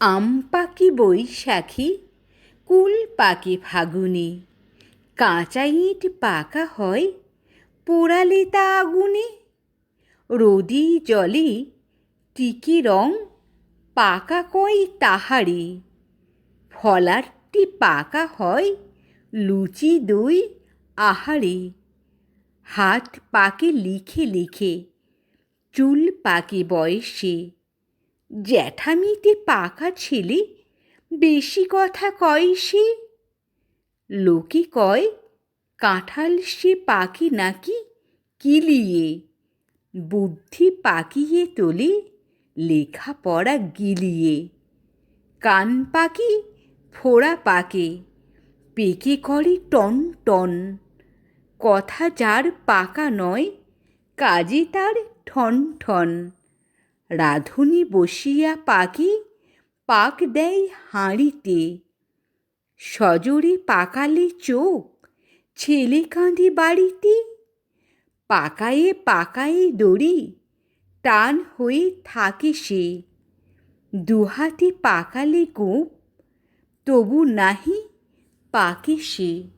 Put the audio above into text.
আম পাকি বৈশাখী, কুল পাকে ফাগুনে। কাঁচা ইঁট পাকা হয় পোড়ালে তা আগুনে। রোদি জলে টিকি রং পাকা কই তাহারে। ফলারটি পাকা হয় লুচি দই আহারে। হাত পাকে লিখে লিখে, চুল পাকে বয়সে। জ্যাঠামিতে পাকা ছেলে? বেশি কথা কয় সে? লোকে কয়, কাঁঠাল সে পাকে নাকি? কিলিয়ে বুদ্ধি পাকিয়ে তোলে, লেখাপড়া গিলিয়ে। কান পাকি, ফোড়া পাকে, পেকে করে টন টন। কথা যার পাকা নয়, কাজে তার ঠন ঠন। রাঁধুনি বসিয়া পাকে পাক দেয় হাঁড়িতে। সজোরে পাকালে চোখ, ছেলে কাঁদে বাড়িতে। পাকায়ে পাকায়ে দড়ি টান হয়ে থাকে সে। দুহাতে পাকালে গোপ, তবু নাহি পাকে সে।